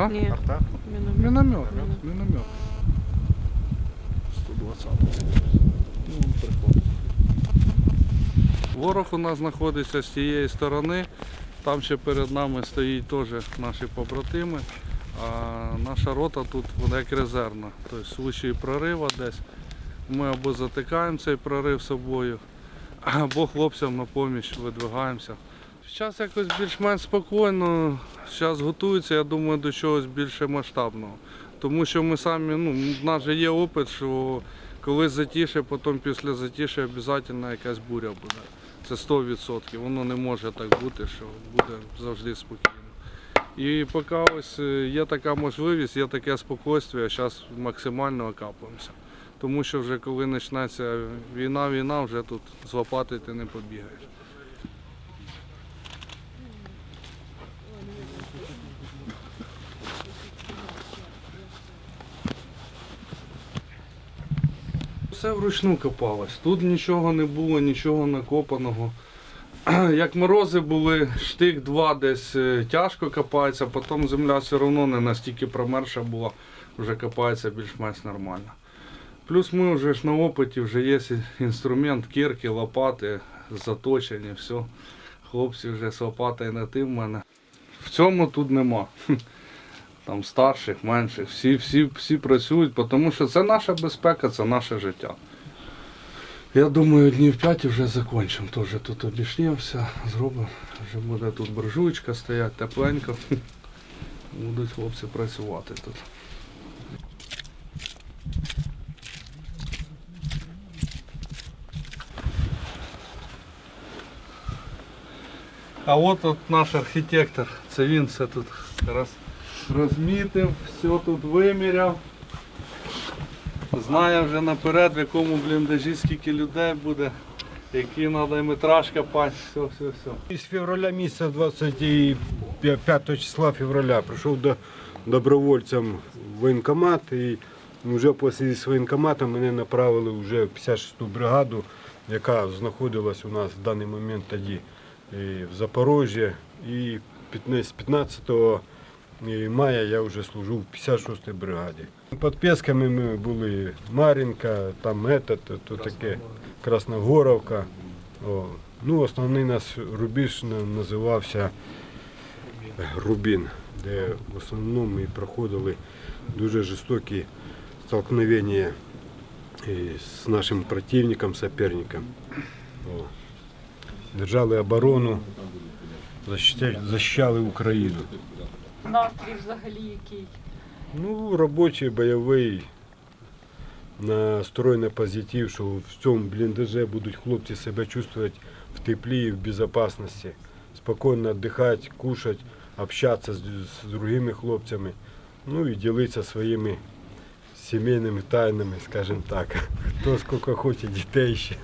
А? Ні, Арта? міномет. Міномет. Міномет. Міномет. 120. Ну, він приходить. Ворог у нас знаходиться з тієї сторони. Там ще перед нами стоїть теж наші побратими. А наша рота тут вона як резервна. Тобто в случаї прориву десь ми або затикаємо цей прорив собою, або хлопцям на поміч видвигаємося. Зараз якось більш-менш спокійно, зараз готуються, я думаю, до чогось більше масштабного. Тому що ми самі, ну, в нас же є опит, що коли затіше, потім після затіші обов'язково якась буря буде. Це 100%. Воно не може так бути, що буде завжди спокійно. І поки ось е, є така можливість, є таке спокійствие, зараз максимально окапуємося. Тому що вже коли почнеться війна, війна, вже тут з лопати ти не побігаєш. Все вручну копалось. Тут нічого не було, нічого накопаного. Як морози були, штик два десь е, тяжко копається, потім земля все одно не настільки промерша була, вже копається більш-менш нормально. Плюс ми вже ж на опиті, вже є інструмент, кірки, лопати, заточені, все. Хлопці вже з лопатою на тим в мене. В цьому тут нема. Там старших, менших, всі, всі, всі працюють, тому що це наша безпека, це наше життя. Я думаю, днів 5 вже закінчимо. Теж тут обійшлімося, зробимо. Вже буде тут буржуйка стоять, тепленько. Будуть хлопці працювати тут. А от от наш архітектор, це він все тут роз, розмітив, все тут виміряв. Знає вже наперед, в якому бліндажі скільки людей буде, який треба метраж копати, все, все, все. З февраля місяця 25 числа февраля прийшов до добровольцям воєнкомат і вже після з воєнкоматом мене направили вже в 56-ту бригаду, яка знаходилась у нас в даний момент тоді в Запорожжі. І 15 15 мая я вже служу в 56-й бригаді. Під Песками ми були Мар'їнка, там этот, то таке Красногоровка. О, ну, основний наш рубіж називався Рубін, де в основному ми проходили дуже жорстокі столкновення з нашим противником, соперником. О. Держали оборону, защищали Україну. Настрій взагалі який. Ну, робочий, бойовий, настрой на позитив, що в цьому бліндаже будуть хлопці себе чувствувати в теплі і в безпечності, спокійно віддихати, кушати, общатися з, з другими хлопцями, ну і ділитися своїми сімейними тайнами, скажімо так. Хто скільки хоче дітей ще.